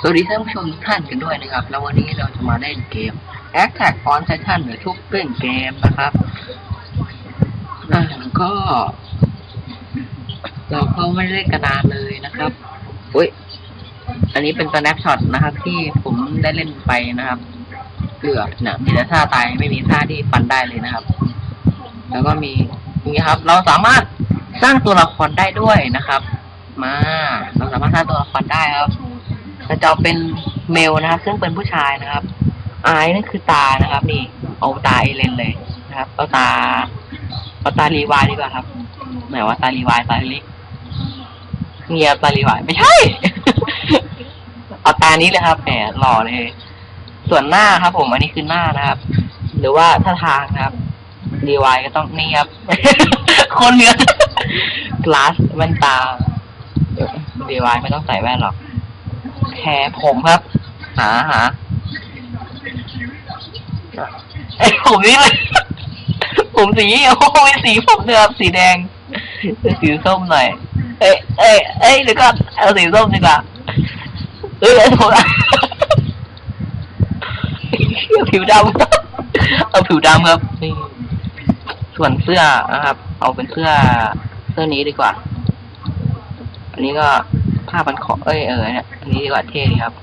สวัสดีท่านผู้ชมทุกท่านกันด้วยนะครับ แล้ววันนี้เราจะมาเล่นเกม a t t a c k on Titan หรือทุกเรื่องเกมนะครับอ่าก็ เราก็ไม่ได้เล่นกันนานเลยนะครับอุ้ยอันนี้เป็น snapshot นะครับ ที่ผมได้เล่นไปนะครับเกือบนะมีแต่ท่าตายไม่มีท่าที่ฟันได้เลยนะครับ แล้วก็มีนี่ครับ เราสามารถสร้างตัวละครได้ด้วยนะครับ มา เราสามารถสร้างตัวละครได้ครับ เราจะเอาเป็นเมลนะครับ ซึ่งเป็นผู้ชายนะครับอายนั่นคือตานะครับ นี่เอาตาเอเลนเลยนะครับเอาตาเอาตารีวายดีกว่าครับไหนว่าตารีวายตาล็กเงียบตารีวายไม่ใช่ เอาตานี้เลยครับแหมหล่อเลย ส่วนหน้าครับ ผม อันนี้คือหน้านะครับ หรือว่าท่าทางครับรีวายก็ต้องนี่ครับคนเนื้อกลาสแว่นตารีวายไม่ต้องใส่แว่นหรอก แค่ผมครับ หาหาไอผมนี่เลยผมสีโอ้ยสีผมเนี่ยครับสีแดงสีส้มหน่อย เอ้ยเอ้ยเอ้ยเดี๋ยวก่อนเอาสีส้มดีกว่าเอ้ยเอาผมผิวดำเอาผิวดำครับนี่ส่วนเสื้อนะครับ เอาเป็นเสื้อเสื้อนี้ดีกว่า อันนี้ก็ ผ้าพันคอเอ้ยเออเนี่ยอันนี้ดีกว่าเท่ดีครับ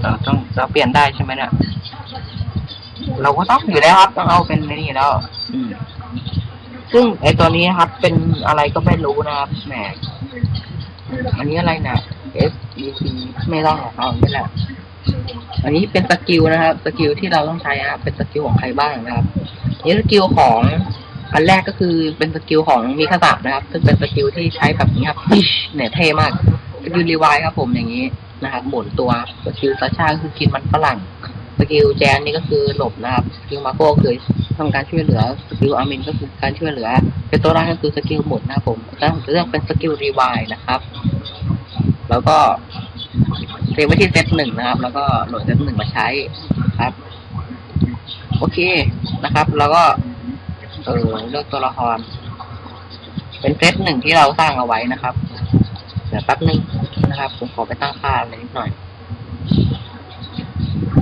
เราต้องเราเปลี่ยนได้ใช่ไหมเนี่ยเราก็ต้องอยู่แล้วครับต้องเอาเป็นไอ้นี่แล้ว อืมซึ่งไอตัวนี้ครับ เป็นอะไรก็ไม่รู้นะครับแหมอันนี้อะไรเนี่ย S E C ไม่ต้องหรอกเอาไม่แหละอันนี้เป็นสกิลนะครับสกิลที่เราต้องใช้นะครับเป็นสกิลของใครบ้างนะครับนี่สกิลของ อันแรกก็คือเป็นสกิลของมิคาสะนะครับ ซึ่งเป็นสกิลที่ใช้แบบนี้ครับเนี่ยเท่มากสกิลรีไวครับผมอย่างนี้นะครับหมุนตัวสกิลซาชาก็คือกินมันฝรั่งสกิลแจนนี่ก็คือหลบนะครับสกิลมาโก้คือทำการช่วยเหลือสกิลอามินก็คือการช่วยเหลือเป็นตัวแรกก็คือสกิลหมุนนะครับผมแล้วเรื่องเป็นสกิลรีไวนะครับ แล้วก็เซฟไว้ที่เซตหนึ่งนะครับ แล้วก็โหลดเซตหนึ่งมาใช้ครับ โอเคนะครับ แล้วก็ เออเลือกตัวละคร เป็นเซตหนึ่งที่เราสร้างเอาไว้นะครับ เดี๋ยวแป๊บนึงนะครับ ผมขอไปตั้งค่าอะไรนิดหน่อย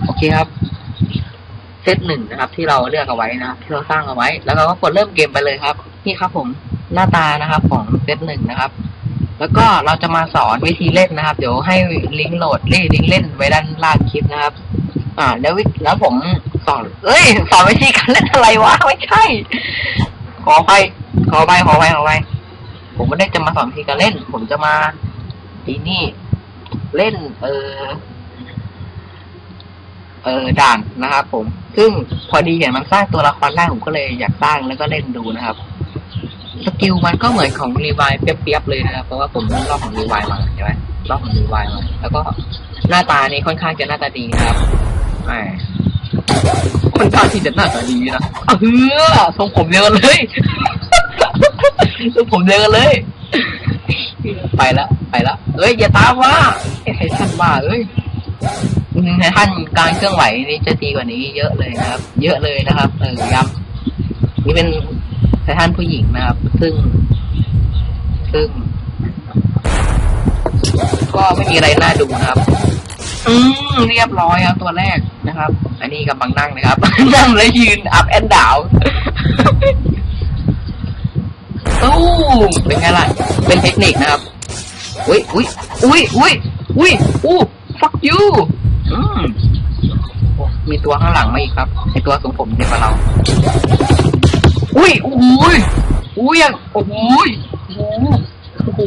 โอเคครับ เซตหนึ่งนะครับ ที่เราเลือกเอาไว้นะครับที่เราสร้างเอาไว้ แล้วเราก็กดเริ่มเกมไปเลยครับ นี่ครับ ผมหน้าตานะครับ ของเซตหนึ่งนะครับแล้วก็เราจะมาสอนวิธีเล่นนะครับ เดี๋ยวให้ลิงก์โหลดลิงก์เล่นไว้ด้านล่างคลิปนะครับ อ่าแล้วแล้วผม สอนเอ้ย สอนวิธีการเล่นอะไรวะ ไม่ใช่ ขอไป ขอไป ขอไป ขอไป ผมไม่ได้จะมาสอนวิธีการเล่น ผมจะมาทีนี่ เล่น เออ เออ ด่านนะครับผม ซึ่งพอดีเห็นมันสร้างตัวละครได้ผมก็เลยอยากสร้างแล้วก็เล่นดูนะครับ สกิลมันก็เหมือนของรีวายเปียบๆเลยนะครับเพราะว่าผมเล่นรอบของรีวายมาใช่ไหมรอบของรีวายมา แล้วก็หน้าตานี่ค่อนข้างจะหน้าตาดีนะครับแห มค่อนข้าที่จะหน้าตาดีนะเออทรงผมเดียวกันเลย ทรงผมเดียวกันเลย ไปละไปละเอ้ยอย่าตามว่าไอ้ไททันว่าเอ้ยไททันการเคลื่อนไหวนี่จะดีกว่านี้ เยอะเลยนะครับ เยอะเลยนะครับเออย้ำนี่เป็นไททันผู้หญิงนะครับ ซึ่ง ซึ่ง ก็ไม่มีอะไรน่าดูนะครับ อืมเรียบร้อยครับตัวแรก นะครับ อันนี้กำลังนั่งนะครับ นั่งแล้วยืนอัพแอนด์ดาวตู้มเป็นไงล่ะ เป็นเทคนิคนะครับ อุ้ยอุ้ยอุ้ยอุ้ยอุ้ยอู้ fuck you อืมมีตัวข้างหลังมาอีกครับไอตัวทรงผมเดียวกับเรา อุ้ยโอ้ยอุ้ยยังโอ้ยโอ้โหโอ้โห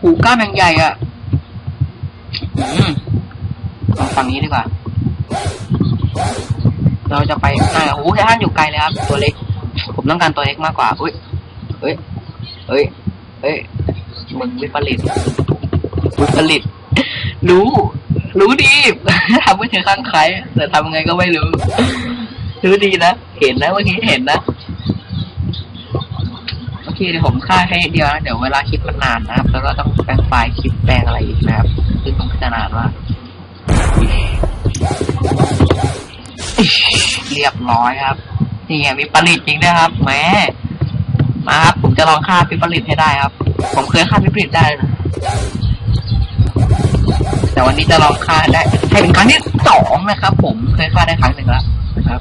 หูกล้ามยังใหญ่อะอืมเอาฝั่งนี้ดีกว่า เราจะไปอ่าโอ้โหท่านอยู่ไกลเลยครับ ตัวเล็ก ผมต้องการตัวเล็กมากกว่า อุ้ย เฮ้ย เฮ้ย เฮ้ย มึงวิปริตวิปริต รู้ รู้ดี ทำไม่ถึงข้างใคร แต่ทำไงก็ไม่รู้ รู้ดีนะ เห็นนะเมื่อกี้เห็นนะโอเคเดี๋ยวผมค่าให้เดียวนะ เดี๋ยวเวลาคลิปมันนานนะครับ แล้วก็ต้องแปลงไฟล์คลิปแปลงอะไรอีกนะครับ ซึ่งมันก็จะนานมาก เรียบร้อยครับ นี่ไงมีผลิตจริงด้วยครับแหมมาครับผมจะลองฆ่าพิผลิตให้ได้ครับ ผมเคยฆ่าวิปริตได้นะแต่วันนี้จะลองฆ่าได้ให้เป็นครั้งที่สองนะครับ ผมเคยฆ่าได้ครั้งหนึ่งแล้วนะครับ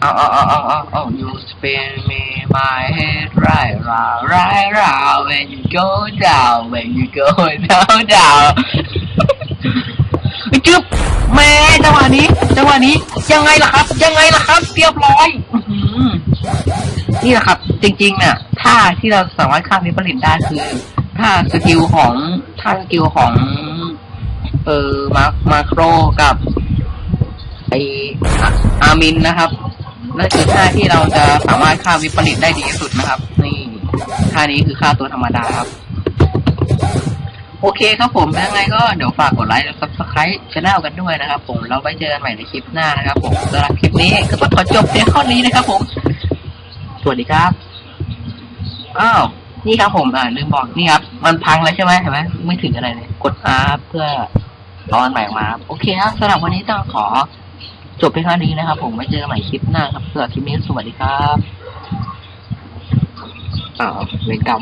เอาเอาเอาเอาเอาเอา you spin me my head right round right round when you go down when you go down down จึ๊บแม่จังหวะนี้ จังหวะนี้ ยังไงล่ะครับ ยังไงล่ะครับเรียบร้อยอื้อหือนี่แหละครับ จริงๆเนี่ยท่าที่เราสามารถข้ามวิปริตได้คือท่าสกิลของท่าสกิลของเออมามาโครกับไออะอามินนะครับนั่นคือท่าที่เราจะสามารถฆ่าวิปริตได้ดีที่สุดนะครับ นี่ท่านี้คือฆ่าตัวธรรมดาครับ โอเคครับผมยังไงก็เดี๋ยวฝากกดไลค์และ subscribe ช่องกันด้วยนะครับผมเราไว้เจอกันใหม่ในคลิปหน้านะครับผมสำหรับคลิปนี้ก็ต้องขอจบเพียงเท่านี้นะครับผม สวัสดีครับอ้าวนี่ครับผมอ่าลืมบอกนี่ครับ มันพังแล้วใช่ไหมเห็นไหมไม่ถึงอะไรเลย กด R เพื่อรออันใหม่ออกมาครับโอเคครับสำหรับวันนี้ต้องขอจบเพียงเท่านี้นะครับผมไว้เจอกันใหม่คลิปหน้าครับสำหรับคลิปนี้สวัสดีครับอ้าวเวรกรรม